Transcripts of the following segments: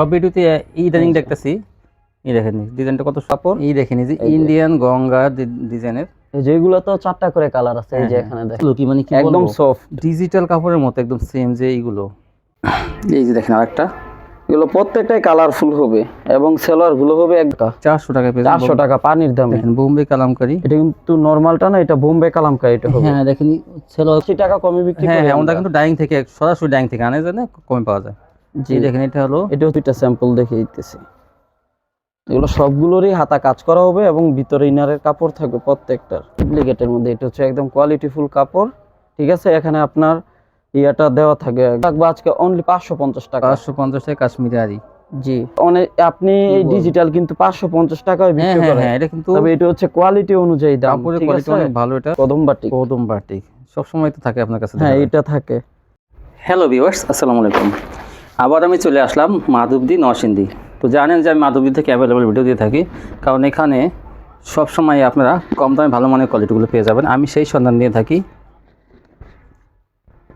সব ভিডিওতে ইদানিং দেখতেছি। এই দেখেন ডিজাইনটা কত এই দেখেন এই যে ইন্ডিয়ান গঙ্গা ডিজাইনের যেগুলো তো চারটা করে কালার আছে এই যে হ্যাঁ, এখানে দেখেন। কি মানে কি একদম সফট ডিজিটাল কাপড়ের মতো একদম সেম যে এইগুলো। এই যে দেখেন আরেকটা। এগুলো প্রত্যেকটাই কালারফুল হবে এবং সেলোয়ারগুলো হবে একটা চারশো টাকা পেয়ে চারশো টাকা পানির দামে। দেখেন বোম্বে কালামকারি। এটা কিন্তু নর্মালটা না এটা বোম্বে কালামকারি এটা হবে। হ্যাঁ দেখেন আশি টাকা কমে বিক্রি হ্যাঁ হ্যাঁ আমরা। কিন্তু ডাইং থেকে সরাসরি ডাইং থেকে আনে জানে কমে পাওয়া যায়। জি। দেখেন এটা হলো এটাও দুইটা স্যাম্পল দেখে দিতেছি। এগুলো সবগুলোরই হাতা কাজ করা হবে এবং ভিতরে ইনারের কাপড় থাকবে প্রত্যেকটার। ডুপ্লিকেটের মধ্যে এটা হচ্ছে একদম কোয়ালিটিফুল কাপড় ঠিক আছে? এখানে আপনার ইয়াটা দেওয়া থাকে থাকবে আজকে অনলি পাঁচশো পঞ্চাশ টাকা। পাঁচশো পঞ্চাশ টাকা কাশ্মীরি আরি জি। অনেক আপনি এই ডিজিটাল কিন্তু পাঁচশো পঞ্চাশ টাকায় হ্যাঁ বিক্রি হ্যাঁ করেন হ্যাঁ এটা কিন্তু তবে এটা হচ্ছে কোয়ালিটি অনুযায়ী দাম কাপড়ের কোয়ালিটি অনেক ভালো এটা কদম বাটি। কদম বাটিক সবসময় তো থাকে আপনার কাছে হ্যাঁ এটা থাকে। হ্যালো ভিউয়ার্স আসসালামু আলাইকুম। আবার আমি চলে আসলাম মাধবদী নরসিংদী। তো জানেন যে আমি মাধবদী থেকে অ্যাভেলেবল ভিডিও দিয়ে থাকি, কারণ এখানে সবসময় আপনারা কম দামে ভালো মানের কোয়ালিটিগুলো পেয়ে যাবেন। আমি সেই সন্ধান দিয়ে থাকি।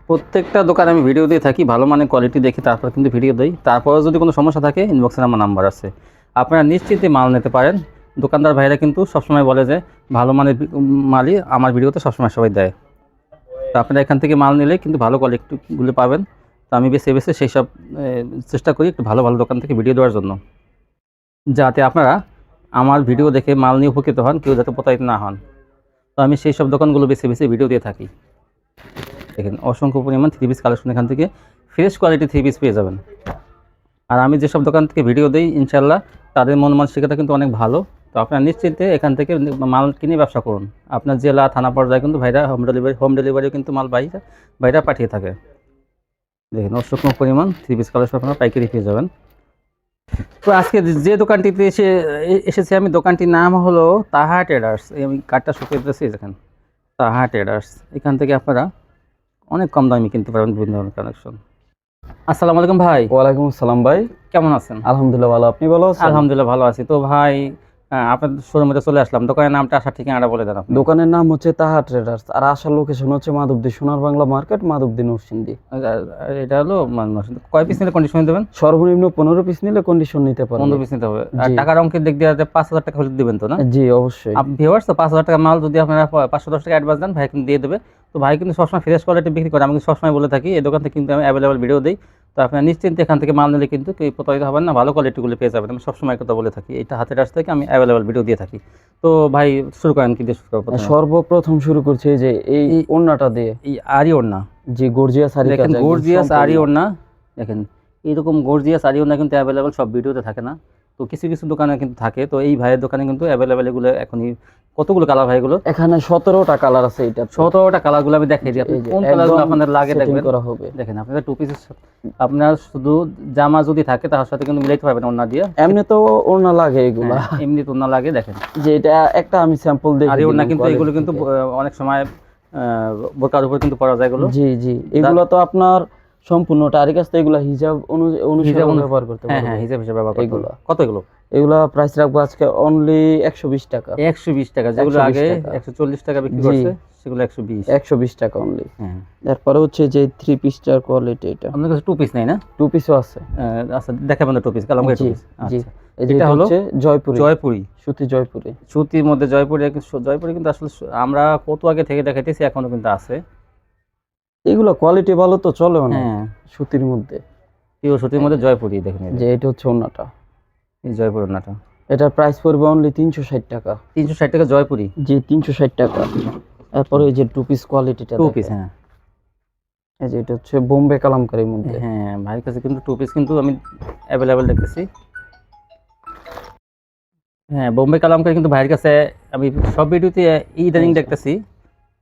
প্রত্যেকটা দোকানে আমি ভিডিও দিয়ে থাকি, ভালো মানের কোয়ালিটি দেখি তারপর কিন্তু ভিডিও দিই। তারপরে যদি কোনো সমস্যা থাকে ইনবক্সে আমার নাম্বার আছে। আপনারা নিশ্চিন্তে মাল নিতে পারেন। দোকানদার ভাইরা কিন্তু সবসময় বলে যে, ভালো মানের মালই আমার ভিডিওতে সবসময় সবাই দেয়। তো আপনারা এখান থেকে মাল নিলে কিন্তু ভালো কোয়ালিটিগুলো পাবেন। তো আমি বেছে বেছে সেই সব চেষ্টা করি একটু ভালো ভালো দোকান থেকে ভিডিও দেওয়ার জন্য। যাতে আপনারা আমার ভিডিও দেখে মাল নিয়ে উপকৃত হন, কেউ যাতে প্রতারিত না হন। তো আমি সেই সব দোকানগুলো বেছে বেছে ভিডিও দিয়ে থাকি। দেখেন, অসংখ্য পরিমাণ থ্রি পিস কালেকশন এখান থেকে ফ্রেশ কোয়ালিটি থ্রি পিস পেয়ে যাবেন। আর আমি যেসব দোকান থেকে ভিডিও দিই ইনশাল্লাহ তাদের মন মানসিকতা কিন্তু অনেক ভালো। তো আপনারা নিশ্চিন্তে এখান থেকে মাল কিনে ব্যবসা করুন। আপনার জেলা, থানা পর্যায়ে কিন্তু ভাইরা হোম ডেলিভারি হোম ডেলিভারিও কিন্তু মাল বাইরে বাইরে পাঠিয়ে থাকে। দেখেন অসংখ্য পরিমাণ থ্রি পিস কালেকশন আপনারা পাইকারি পেয়ে যাবেন। তো আজকে যে- দোকানটিতে এসে এসেছি আমি দোকানটির নাম হলো তাহা ট্রেডার্স। এই আমি কার্ডটা শুকিয়ে দিতেছি দেখেন তাহা ট্রেডার্স। এখান থেকে আপনারা অনেক কম দামে কিনতে পারবেন বিভিন্ন ধরনের কালেকশন আসসালামু আলাইকুম ভাই। ওয়ালাইকুম আসসালাম ভাই। কেমন আছেন? আলহামদুলিল্লাহ ভালো। আপনি ভালো আছেন? আলহামদুলিল্লাহ ভালো আছি। তো ভাই আপনাদের শোরুমে চলে আসলাম। দোকানের নামটা আসার ঠিকানাটা বলে দেন দোকানের নাম হচ্ছে তাহা ট্রেডার্স আর আসার লোকেশন হচ্ছে মাধবদী সোনার বাংলা মার্কেট মাধবদী নরসিংদী। আর এটা হলো কয় পিস নিলে কন্ডিশন দেবেন? সর্বনিম্ন পনেরো পিস নিলে কন্ডিশন নিতে পনেরো পিস নিতে হবে। আর টাকার অঙ্কের দিক দিয়ে পাঁচ হাজার টাকা হলে দিবেন তো না? জি অবশ্যই। ভিউয়ার্স তো পাঁচ হাজার টাকা মাল যদি আপনারা পাঁচশো দশ টাকা অ্যাডভান্স দেন ভাই কিন্তু দিয়ে দেবে। তো ভাই কিন্তু সবসময় ফ্রেশ কোয়ালিটি বিক্রি করে। আমি কিন্তু সবসময় বলে থাকি এই দোকান থেকে কিন্তু আমি অ্যাভেলেবল ভিডিও দিই। তো আপনার নিশ্চিন্তে এখান থেকে মাল নিলে কিন্তু কেউ প্রতারিত হবেন না ভালো কোয়ালিটিগুলো পেয়ে যাবেন। আমি সবসময় কথা বলে থাকি এটা হাতের আসতে থেকে আমি অ্যাভেলেবল ভিডিও দিয়ে থাকি। তো ভাই শুরু করেন কি দিয়ে শুরু করব সর্বপ্রথম শুরু করছে যে এই ওড়নাটা দিয়ে। এই আরি ওড়না। যে গর্জিয়াস আরি দেখেন গর্জিয়াস। আরি ওড়না। দেখেন এইরকম গর্জিয়াস আরি ওড়না কিন্তু অ্যাভেলেবেল সব ভিডিওতে থাকে না। তো কিছু কিছু দোকানে কিন্তু থাকে। তো এই ভাইয়ের দোকানে কিন্তু অ্যাভেলেবেল এগুলো এখনই কতগুলো কালার ভাই এগুলো? এখানে সতেরোটা কালার আছে এটা সতেরোটা কালারগুলো আমি দেখাই দিই। আপনি কোন কালারগুলো আপনাদের লাগে দেখবেন। করা হবে। দেখেন আপনাদের টু পিসের আপনার শুধু জামা যদি থাকে তার সাথে কিন্তু মিলাইতে পারবেন ওনা দিয়ে। এমনি তো ওড়না লাগে এগুলা। হ্যাঁ, এমনি তো ওনা লাগে দেখেন। যে এটা একটা আমি স্যাম্পল দেখি আর ওনা কিন্তু এগুলো কিন্তু অনেক সময় বোরকার উপর কিন্তু পরা যায় এগুলো। জি জি। এগুলো তো আপনার সম্পূর্ণটা আর কাছে এগুলো হিজাব অনু- অনুসারে ব্যবহার করতে হ্যাঁ হ্যাঁ হিসেবে হিসেবে ব্যবহার করতে এগুলো। কত এগুলো? এগুলা প্রাইস রাখব আজকে অনলি একশো বিশ টাকা। একশো বিশ টাকা যেগুলো আগে। একশো চল্লিশ টাকা বিক্রি করছে সেগুলো একশো বিশ। একশো বিশ টাকা অনলি হ্যাঁ। তারপরে হচ্ছে যে থ্রি পিসটার কোয়ালিটি এটা। আপনার কাছে টু পিস নাই না? টু পিসও আছে। আচ্ছা দেখাবেন টু পিস কালাম টু পিস আচ্ছা। এটা হলো জয়পুরি। জয়পুরি। সুতি জয়পুরি। সুতির মধ্যে জয়পুরি জয়পুরি কিন্তু আসলে আমরা কত আগে থেকে দেখাইতেছি এখনও কিন্তু আছে। এগুলো কোয়ালিটি ভালো তো চলে না। হ্যাঁ সুতির মধ্যে। পিওর সুতির মধ্যে জয়পুরি দেখেন যে, এটা হচ্ছে ওন্নাটা এই জয়পুর ওড়নাটা। এটার প্রাইস পড়বে অনলি তিনশো ষাট টাকা। তিনশো ষাট টাকা জয়পুরি। জি তিনশো ষাট টাকা। তারপরে এই যে টু পিস কোয়ালিটিটা টু পিস হ্যাঁ। এই যে এটা হচ্ছে বোম্বে কালামকারির মধ্যে। হ্যাঁ ভাইয়ের কাছে কিন্তু টু পিস কিন্তু আমি অ্যাভেলেবেল দেখতেছি। হ্যাঁ বোম্বে কালামকারি কিন্তু ভাইয়ের কাছে আমি সব ভিডিওতে ইদানিং আচ্ছা। দেখতেছি।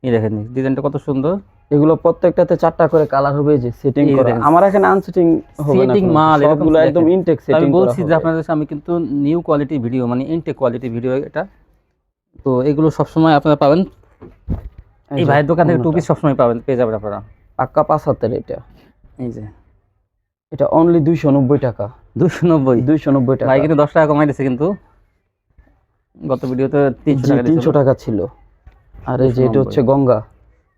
এই দেখেন ডিজাইনটা কত সুন্দর। এগুলো প্রত্যেকটাতে চারটা করে কালার হবে যে সেটিং করা। আমার এখানে আনসেটিং হবে না কোনো। মাল, দেখেন। একদম ইনটেক তো আমি বলছি যে আপনাদের আমি কিন্তু নিউ কোয়ালিটি ভিডিও মানে ইনটেক কোয়ালিটি ভিডিও এটা। তো এগুলো সবসময় আপনারা পাবেন। এই ভাইয়ের দোকান থেকে টু অন্যটা। পিস সবসময় পাবেন পেয়ে যাবেন আপনারা। পাক্কা পাঁচ হাতের এটা। এই যে। এটা অনলি দুইশো নব্বই টাকা। দুশো নব্বই। দুইশো নব্বই টাকা। ভাই কিন্তু দশ টাকা কমাই দিচ্ছে কিন্তু। গত ভিডিওতে তিনশো টাকা তিনশো টাকা ছিল। আর এই যে এটা হচ্ছে গঙ্গা।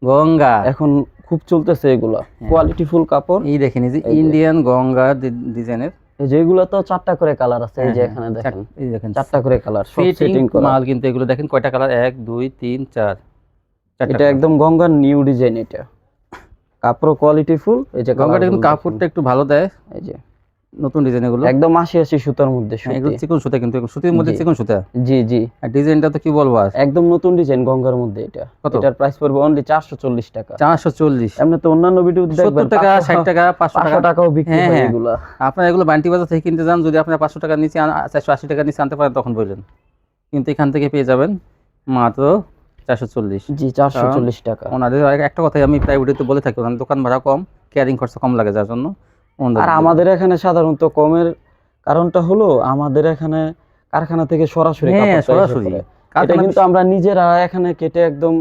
গঙ্গা। এখন খুব চলতেছে এগুলা। কোয়ালিটি ফুল কাপড়। এই দেখেন এই যে ইন্ডিয়ান গঙ্গা ডিজাইনের এই যে এগুলো তো চারটা করে কালার আছে এই যে হ্যাঁ, এখানে হ্যাঁ, দেখেন। এই দেখেন চারটা করে কালার সেটিং করা। মাল কিন্তু এগুলো দেখেন কয়টা কালার এক দুই তিন চার। চারটা এটা একদম গঙ্গার নিউ ডিজাইন এটা। কাপড় কোয়ালিটি ফুল এই যে গঙ্গাটা কিন্তু কাপড়টা একটু ভালো দেয়। এই যে। নতুন ডিজাইন এগুলো? একদম আশি আশি সুতার মধ্যে হ্যাঁ, এগুলো চিকন সুতা কিন্তু সুতির মধ্যে চিকন সুতা? জি জি। আর ডিজাইনটা তো কি বলব আর একদম নতুন ডিজাইন গঙ্গার মধ্যে এটা? এটার প্রাইস পড়বে অনলি চারশো চল্লিশ টাকা। চারশো চল্লিশ। এমনি তো অন্যান্য ভিডিও দেখবেন টাকা ষাট টাকা পাঁচশো পাঁচশো টাকা। টাকাও বিক্রি হ্যাঁ, হয় হ্যাঁ। এগুলা। আপনারা এগুলো বান্টি বাজার থেকে কিনতে যান যদি আপনার পাঁচশো টাকার নিচে আন- চারশো আশি টাকার নিচে আনতে পারেন তখন বললেন। কিন্তু এখান থেকে পেয়ে যাবেন মাত্র চারশো চল্লিশ। জি চারশো চল্লিশ টাকা। ওনাদের একটা কথাই আমি প্রায় ভিডিওতে বলে থাকি ওনাদের দোকান ভাড়া কম ক্যারিং খরচা কম লাগে যার জন্য। আর আমাদের এখানে সাধারণত কমের কারণটা হলো আমাদের এখানে কারখানা থেকে সরাসরি হ্যাঁ সরাসরি। এটা কিন্তু আমরা নিজেরা এখানে কেটে একদম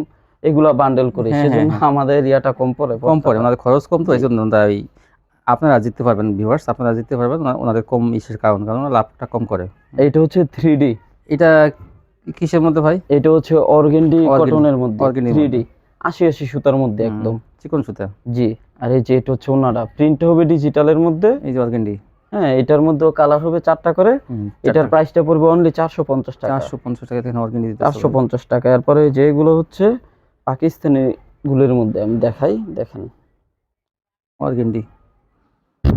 এগুলা বান্ডেল করি হ্যাঁ, সেজন্য হ্যাঁ, আমাদের ইয়াটা কম পড়ে কম পড়ে ওনাদের খরচ কম তো এই জন্য তাই আপনারা জিততে পারবেন ভিউয়ার্স আপনারা জিততে পারবেন ওনাদের কম ইসের কারণ কারণ লাভটা কম করে। এইটা হচ্ছে থ্রি ডি এটা কিসের মধ্যে ভাই? এটা হচ্ছে অর্গেন্ডি কটনের মধ্যে থ্রি ডি আশি আশি সুতার মধ্যে একদম। চিকন সুতা। জি। আর এই যে এটা হচ্ছে ওনাটা প্রিন্ট হবে ডিজিটালের মধ্যে। এই যে অর্গেন্ডি হ্যাঁ এটার মধ্যে কালার হবে চারটা করে। এটার প্রাইসটা পড়বে অনলি চারশো পঞ্চাশ টাকা। চারশো পঞ্চাশ টাকা থেকে অর্গেন্ডি চারশো পঞ্চাশ টাকা। এরপরে যেগুলো হচ্ছে পাকিস্তানি গুলোর মধ্যে আমি দেখাই দেখেন। অর্গেন্ডি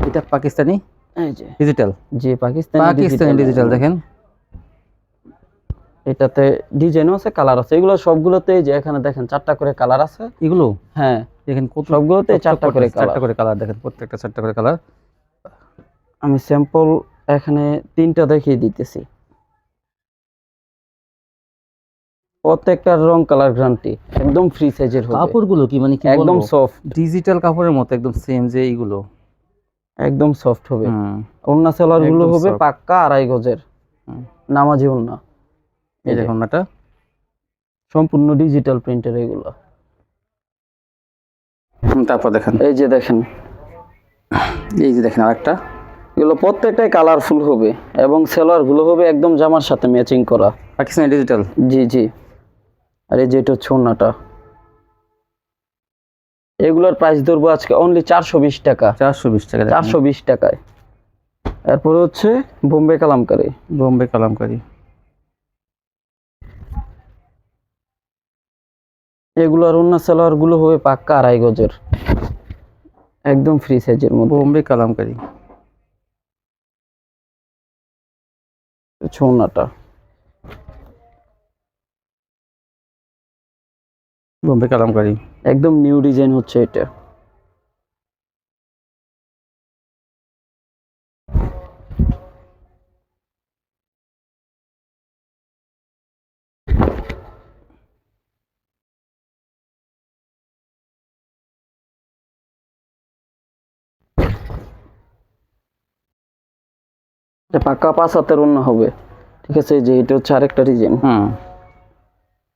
এটা পাকিস্তানি? এই যে। ডিজিটাল যে পাকিস্তানি পাকিস্তানি ডিজিটাল দেখেন। এটাতে ডিজাইনও আছে কালার আছে। এগুলো সবগুলোতে যে এখানে দেখেন চারটা করে কালার আছে। এগুলো? হ্যাঁ। দেখেন সবগুলোতে চারটা করে কালার চারটা করে কালার দেখেন প্রত্যেকটা চারটা করে কালার আমি স্যাম্পল এখানে তিনটা দেখিয়ে দিতেছি। প্রত্যেকটার রং কালার গ্যারান্টি একদম ফ্রি সাইজের হবে। কাপড়গুলো কি মানে কি একদম সফট ডিজিটাল কাপড়ের মতো একদম সেম যে এইগুলো। একদম সফট হবে। ওন্না সেলারগুলো হবে। পাক্কা আড়াই গজের। নামাজি ওন্না এই দেখুন এটা। সম্পূর্ণ ডিজিটাল প্রিন্টার এগুলো। তারপর দেখেন। এই যে দেখেন। এই যে দেখেন আরেকটা। এগুলো প্রত্যেকটাই কালারফুল হবে এবং সেলারগুলো হবে একদম জামার সাথে ম্যাচিং করা। পাকিস্তানি ডিজিটাল জি জি। আর এই যে এটা হচ্ছে এগুলোর প্রাইস ধরবো আজকে অনলি চারশো বিশ টাকা। চারশো বিশ টাকা চারশো বিশ টাকায়। এরপরে হচ্ছে বোম্বে কালামকারি। বোম্বে কালামকারি। এগুলোর অন্য সালোয়ারগুলো হবে পাক্কা আড়াই গজের। একদম ফ্রি সাইজের মধ্যে। বোম্বে কালামকারি। ছৌনাটা বোম্বে কালামকারি। একদম নিউ ডিজাইন হচ্ছে এটা। পাক্কা পাঁচ হাতের অন্য হবে। ঠিক আছে যে এটা হচ্ছে আরেকটা ডিজাইন। হুম।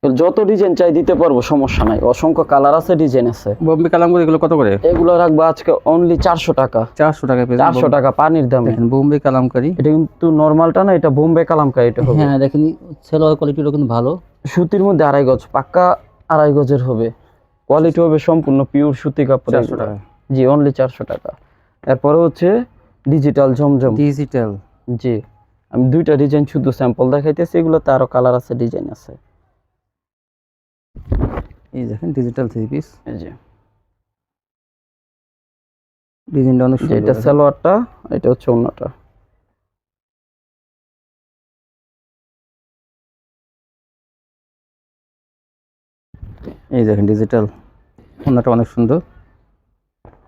যত ডিজাইন চাই দিতে পারব সমস্যা নাই। অসংখ্য কালার আছে ডিজাইন আছে। বোম্বে কালামকারি এগুলো কত করে? এগুলো রাখব আজকে অনলি চারশো টাকা। চারশো টাকা চারশো টাকা পানির দামে। দেখেন বোম্বে কালামকারি। এটা কিন্তু নর্মালটা না এটা বোম্বে কালামকারি এটা হবে। হ্যাঁ দেখেন সেলোয়ার কোয়ালিটিটা কিন্তু ভালো। সুতির মধ্যে আড়াই গজ পাক্কা আড়াই গজের হবে। কোয়ালিটি হবে সম্পূর্ণ পিওর সুতি কাপড় চারশো টাকা। জি অনলি চারশো টাকা। এরপরে হচ্ছে ডিজিটাল জমজম। ডিজিটাল জি আমি দুইটা ডিজাইন শুধু স্যাম্পল দেখাইতেছি এগুলোতে আরও কালার আছে ডিজাইন আছে। এই দেখেন ডিজিটাল থ্রি পিস যে। ডিজাইনটা অনেক সুন্দর এটা সালোয়ারটা এটা হচ্ছে অন্যটা এই দেখেন ডিজিটাল ওনাটা অনেক সুন্দর।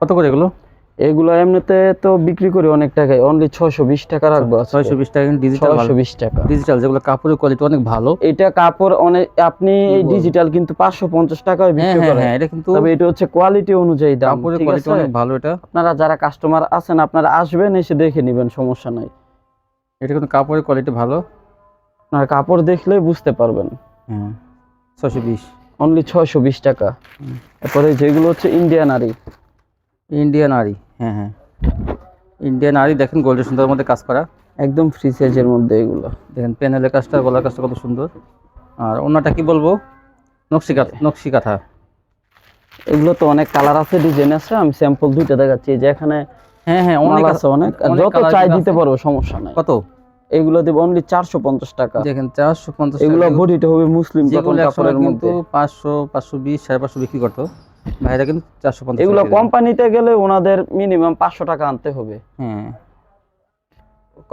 কত করে এগুলো? এগুলো এমনিতে তো বিক্রি করি অনেক টাকায়। অনলি ছয়শো বিশ টাকা রাখব ছয়শো বিশ টাকা ডিজিটাল ছয়শো বিশ টাকা। ডিজিটাল যেগুলো কাপড়ের কোয়ালিটি অনেক ভালো। এটা কাপড় অনেক আপনি এই ডিজিটাল কিন্তু পাঁচশো পঞ্চাশ টাকায় হ্যাঁ বিক্রি হ্যাঁ হ্যাঁ এটা কিন্তু তবে এটা হচ্ছে কোয়ালিটি অনুযায়ী দাম কাপড়ের কোয়ালিটি অনেক ভালো এটা। আপনারা যারা কাস্টমার আছেন আপনারা আসবেন এসে দেখে নেবেন সমস্যা নাই। এটা কিন্তু কাপড়ের কোয়ালিটি ভালো। আপনারা কাপড় দেখলে বুঝতে পারবেন। হ্যাঁ ছয়শো বিশ। অনলি ছয়শো বিশ টাকা। হুম। তারপরে যেগুলো হচ্ছে ইন্ডিয়ান আরি ইন্ডিয়ান আরি হ্যাঁ হ্যাঁ। ইন্ডিয়ান আরি দেখেন গোল্ডের সুন্দর মধ্যে কাজ করা। একদম ফ্রি সাইজের মধ্যে এগুলো। দেখেন প্যানেলের কাজটা গলার কাজটা কত সুন্দর। আর অন্যটা কি বলব? নকশি কাঁথা নকশি কাঁথা এগুলো তো অনেক কালার আছে ডিজাইন আছে আমি স্যাম্পল দুইটা দেখাচ্ছি। যে এখানে হ্যাঁ হ্যাঁ অনেক আছে অনেক। যত চাই দিতে পারব সমস্যা নাই। কত? এগুলো দেবো অনলি চারশো পঞ্চাশ টাকা। দেখেন চারশো পঞ্চাশ এগুলো বডিটা হবে মুসলিম কাপড়ের মধ্যে। পাঁচশো পাঁচশো বিশ সাড়ে পাঁচশো বিক্রি করতো। ভাইরা কিন্তু চারশো পঞ্চাশ এগুলো। কোম্পানিতে গেলে ওনাদের মিনিমাম পাঁচশো টাকা আনতে হবে। হ্যাঁ।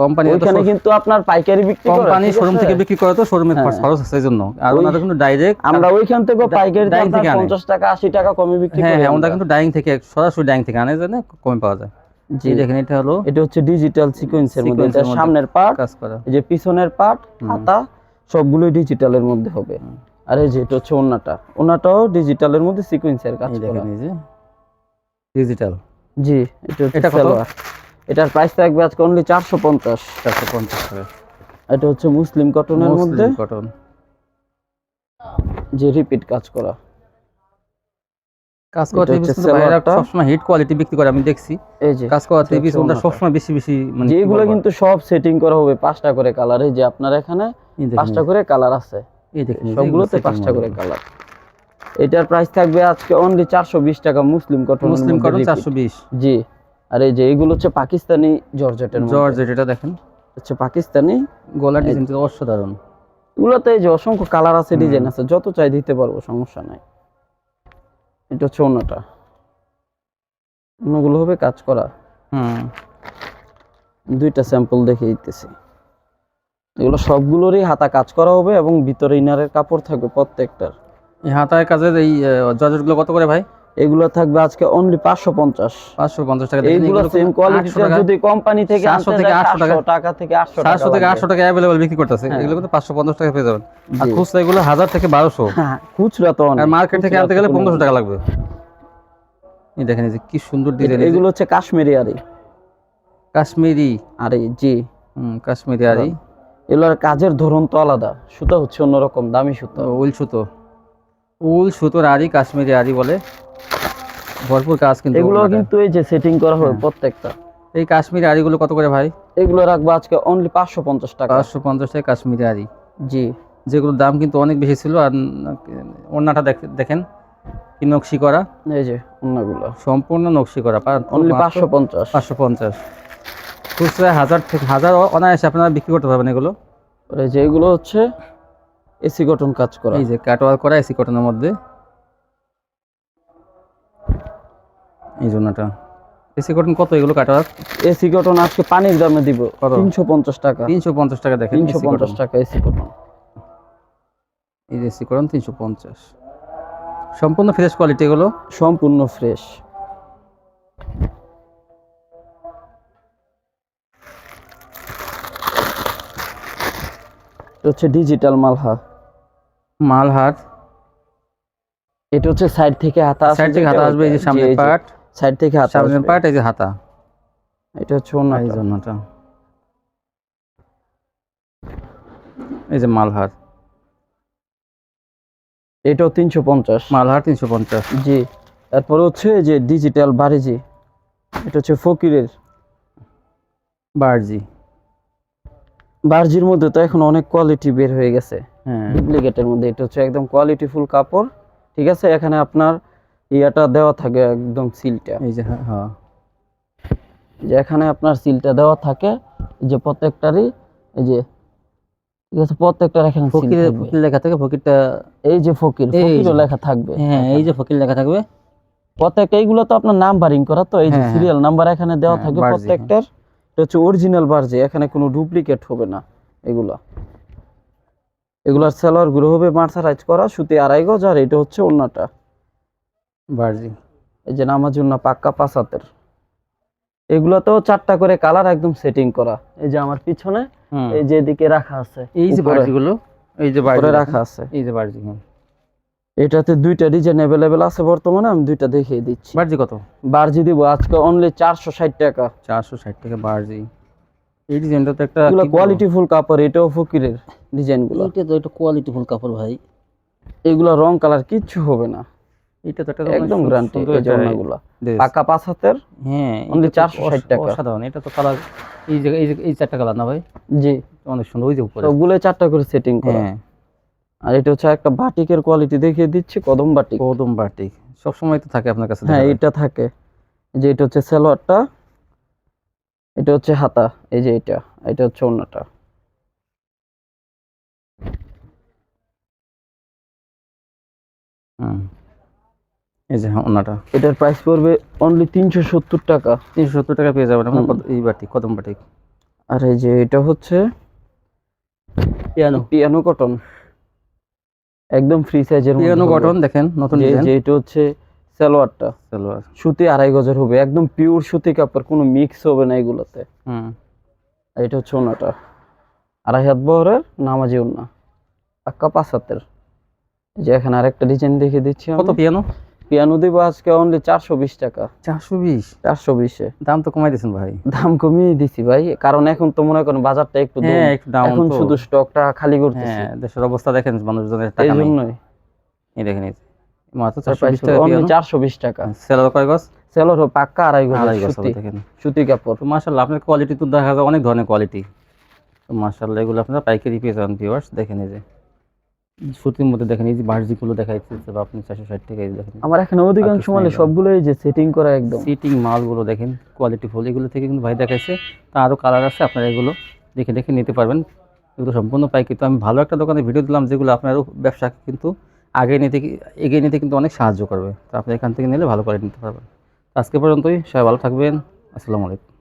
কোম্পানি কিন্তু আপনার পাইকারি বিক্রি করে কোম্পানি শোরুম থেকে বিক্রি করে তো শোরুমের হ্যাঁ। খরচ আছে আর ওনারা কিন্তু ডাইরেক্ট আমরা ওইখান থেকে পাইকারি থেকে পঞ্চাশ টাকা আশি টাকা কমে বিক্রি হ্যাঁ হ্যাঁ ওনারা কিন্তু ডাইং থেকে সরাসরি ডাইং থেকে আনে জানে কমে পাওয়া যায়। জি। দেখেন এটা হলো এটা হচ্ছে ডিজিটাল সিকোয়েন্সের মধ্যে এটা সামনের পার্ট কাজ করা। এই যে পিছনের পার্ট। হাতা সবগুলোই ডিজিটালের মধ্যে হবে। আর এই যে এটা হচ্ছে ওন্নাটা। ওন্নাটাও ডিজিটালের মধ্যে সিকোয়েন্সের কাজ করা। ডিজিটাল জি এটা এটা কত? এটার প্রাইস থাকবে আজকে অনলি চারশো পঞ্চাশ। চারশো পঞ্চাশ টাকা এটা হচ্ছে মুসলিম কটনের মধ্যে। কটন যে রিপিট কাজ করা। কাজ করা টিভি ভাইরা সবসময় হিট কোয়ালিটি বিক্রি করে আমি দেখছি। এই যে কাজ করা টিভি হচ্ছে সবসময় বেশি বেশি মানে বলব? কিন্তু সব সেটিং করা হবে পাঁচটা করে কালার এই যে আপনার এখানে পাঁচটা করে কালার আছে। এই দেখেন সবগুলোতে পাঁচটা করে কালার। এটার প্রাইস থাকবে আজকে অনলি চারশো বিশ টাকা মুসলিম কটন মুসলিম কটন চারশো বিশ। জি আর এই যে এগুলো হচ্ছে পাকিস্তানি জর্জেটের মধ্যে। জর্জ এটা দেখেন। হচ্ছে পাকিস্তানি। গলার ডিজাইনটা অসাধারণ। এগুলোতে এই যে অসংখ্য কালার আছে ডিজাইন আছে যত চাই দিতে পারব সমস্যা নাই। এটা হচ্ছে অন্যটা। অন্যগুলো হবে কাজ করা। হুম। দুইটা স্যাম্পল দেখে দিতেছি। এগুলো সবগুলোরই হাতা কাজ করা হবে এবং ভিতরে ইনারের কাপড় থাকবে প্রত্যেকটার। এই হাতায় কাজের এই জর্জেটগুলো কত করে ভাই? এগুলো থাকবে আজকে অনলি পাঁচশো পঞ্চাশ। পাঁচশো পঞ্চাশ টাকা। এইগুলো এগুলো সেম কোয়ালিটি যদি কোম্পানি থেকে 700 আনতে থেকে 800 টাকা। টাকা থেকে আটশো টাকা সাতশো থেকে আটশো টাকা অ্যাভেলেবল বিক্রি করতেছে। হ্যাঁ। এগুলো কিন্তু পাঁচশো পঞ্চাশ টাকা পেয়ে যাবেন। আর খুচরা এগুলো হাজার থেকে বারোশো। হ্যাঁ, খুচরা তো আর মার্কেট থেকে আনতে গেলে পনেরোশো টাকা লাগবে। এই দেখেন যে কি সুন্দর ডিজাইন এগুলো হচ্ছে কাশ্মীরি আরে কাশ্মীরি। আরে জি। হুম কাশ্মীরি আরি এগুলোর কাজের ধরন তো আলাদা সুতা হচ্ছে অন্যরকম দামি সুতা। উল সুতো। উল সুতোর আরি কাশ্মীরি আরি বলে। ভরপুর কাজ কিন্তু এগুলো কিন্তু এই যে সেটিং করা হবে হ্যাঁ। প্রত্যেকটা। এই কাশ্মীরি আরিগুলো কত করে ভাই? এগুলো রাখব আজকে অনলি পাঁচশো পঞ্চাশ টাকা। পাঁচশো পঞ্চাশ টাকা কাশ্মীরি আরি জি। যেগুলোর দাম কিন্তু অনেক বেশি ছিল আর ওড়নাটা দেখ- দেখেন কি নকশি করা। এই যে অন্যগুলো। সম্পূর্ণ নকশি করা অনলি পাঁচশো পঞ্চাশ। পাঁচশো পঞ্চাশ। খুচরা হাজার থেকে হাজার অনায়াসে আপনারা বিক্রি করতে পারবেন এগুলো। যে এগুলো হচ্ছে এসি কটন কাজ করা। এই যে কাটওয়ার করা এসি কটনের মধ্যে। এই জন্যটা এসি কটন কত এগুলো কাটওয়ার এসি কটন আজকে পানির দামে দিব কত? তিনশো পঞ্চাশ টাকা। তিনশো পঞ্চাশ টাকা দেখেন তিনশো পঞ্চাশ। টাকা এসি কটন এই যে এসি কটন তিনশো পঞ্চাশ। সম্পূর্ণ ফ্রেশ কোয়ালিটি এগুলো? সম্পূর্ণ ফ্রেশ এটা হচ্ছে ডিজিটাল মালহা। মালহাট এটা হচ্ছে সাইড থেকে হাতা সাইড থেকে হাতা আসবে এই যে সামনের পার্ট। সাইড থেকে হাতা আসবে। পার্ট এই যে হাতা। এটা হচ্ছে অন্য এই জন্যটা এই যে মালহার। এটাও তিনশো পঞ্চাশ। মালহার তিনশো পঞ্চাশ। জি। তারপরে হচ্ছে যে ডিজিটাল বারিজি। এটা হচ্ছে ফকিরের। বারজি। বার্জির মধ্যে তো এখন অনেক কোয়ালিটি বের হয়ে গেছে। হ্যাঁ। ডুপ্লিকেটের মধ্যে। এটা হচ্ছে একদম কোয়ালিটি ফুল কাপড় ঠিক আছে? এখানে আপনার ইয়াটা দেওয়া থাকে একদম সিলটা। এই যে হ্যাঁ, হ্যাঁ। যে এখানে আপনার সিলটা দেওয়া থাকে যে প্রত্যেকটারই এই যে ঠিক আছে? প্রত্যেকটার এখানে থাকবে। ফকির লেখা থাকে ফকিরটা এই যে ফকির ফকিরও লেখা থাকবে। হ্যাঁ এই যে ফকির লেখা থাকবে। প্রত্যেকটা এইগুলো তো আপনার নাম্বারিং করা তো এই যে হ্যাঁ, হ্যাঁ। সিরিয়াল নাম্বার এখানে দেওয়া হ্যাঁ, থাকবে প্রত্যেকটার। এটা হচ্ছে অরিজিনাল বার্জি এখানে কোনো ডুপ্লিকেট হবে না এগুলা। এগুলার সেলারগুলো হবে মার্সারাইজ করা সুতি আড়াই গজ আর এটা হচ্ছে অন্যটা বারজি এই যে নামাজুন্না পাক্কা পাসাতের এগুলোতেও চারটা করে কালার একদম সেটিং করা। এই যে আমার পিছনে। এই যে এদিকে রাখা আছে এই যে বারজিগুলো এই যে রাখা আছে। এই যে বারজি এটাতে দুইটা ডিজাইন অ্যাভেলেবেল আছে বর্তমানে আমি দুইটা দেখিয়ে দিচ্ছি। বারজি কত? বার্জি দিব আজকে অনলি চারশো ষাট টাকা। চারশো ষাট টাকা বারজি। এই ডিজাইনটা তো একটা এগুলো কোয়ালিটি ফুল কাপড় এটাও ফকিরের ডিজাইনগুলো এইটা তো একটা কোয়ালিটি ফুল কাপড় ভাই। এগুলো রং কালার কিচ্ছু হবে না। এটা তো একটা একদম গ্যারান্টি এই dress। পাকা পাঁচ হাতের হ্যাঁ এটা তো 460 টাকা। অসাধারণ। এটা তো কালার এই যে এই চারটা কালার না ভাই? জি। অনেক সুন্দর ওই যে উপরে। সবগুলো চারটা করে সেটিং করা। হ্যাঁ। আর এটা হচ্ছে একটা বাটিকের কোয়ালিটি দেখিয়ে দিচ্ছি কদম বাটিক। কদম বাটিক। সব সময় তো থাকে আপনার কাছে হ্যাঁ এটা থাকে। যে এটা হচ্ছে সালোয়ারটা এটা হচ্ছে হাতা এই যে এটা এটা হচ্ছে অন্যটা হুম। এই যে ওনাটা এটার প্রাইস পড়বে অনলি তিনশো সত্তর টাকা। তিনশো সত্তর টাকা পেয়ে যাবেন আপনার এই বাটি কদম বাটি আর এই যে এটা হচ্ছে পিয়ানো পিয়ানো কটন একদম ফ্রি সাইজের পিয়ানো কটন দেখেন নতুন যে ডিজাইন যে এটা হচ্ছে সালোয়ারটা। সালোয়ার। সুতি আড়াই গজের হবে একদম পিওর সুতি কাপড় কোনো মিক্স হবে না এগুলোতে। হুম। আর এটা হচ্ছে ওনাটা। আড়াই হাত বহরের নামাজি ওনা। পাক্কা পাঁচ হাতের। এই যে এখানে আরেকটা ডিজাইন দেখিয়ে দিচ্ছি কত পিয়ানো পিয়ানো দিব আজকে অনলি চারশো বিশ টাকা। চারশো বিশ? চারশো বিশে দাম তো কমাই দিয়েছেন ভাই। দাম কমিয়ে দিছি ভাই কারণ এখন তো মনে করেন বাজারটা একটু হ্যাঁ এখন শুধু স্টকটা খালি হ্যাঁ দেশের অবস্থা দেখেন মানুষজনের এই জন্যই এই দেখেন এই মাত্র চারশো বিশ টাকা অনলি পিয়ানো। চারশো বিশ টাকা। সেলার কয় গজ? সেলর পাক্কা আড়াই গজ আড়াই গজ সুতি। দেখেন। সুতি কাপড়। তো আপনার কোয়ালিটি তো দেখা যায় অনেক ধরনের কোয়ালিটি তো মার্শাল্লাহ এগুলো আপনারা পাইকারি পেয়ে যাবেন ভিউয়ার্স দেখেন এই যে। সুতির মধ্যে দেখেন এই যে বার্জিগুলো দেখা যাচ্ছে বা আপনি চারশো ষাট টাকা দেখেন। আমার এখানে অধিকাংশ পাকিস্তানি মালে দাম। সবগুলো এই যে সেটিং করা একদম। সিটিং মালগুলো দেখেন কোয়ালিটি ফুল এগুলো থেকে কিন্তু ভাই দেখাইছে তা আরও কালার আছে আপনারা এগুলো দেখে দেখে নিতে পারবেন। এগুলো সম্পূর্ণ পাই কিন্তু আমি ভালো একটা দোকানে ভিডিও দিলাম যেগুলো আপনারও ব্যবসাকে কিন্তু আগে নিতে কি- এগিয়ে নিতে কিন্তু অনেক সাহায্য করবে। তো আপনি এখান থেকে নিলে ভালো করে নিতে পারবেন। আজকে পর্যন্তই সবাই ভালো থাকবেন। আসসালামু আলাইকুম।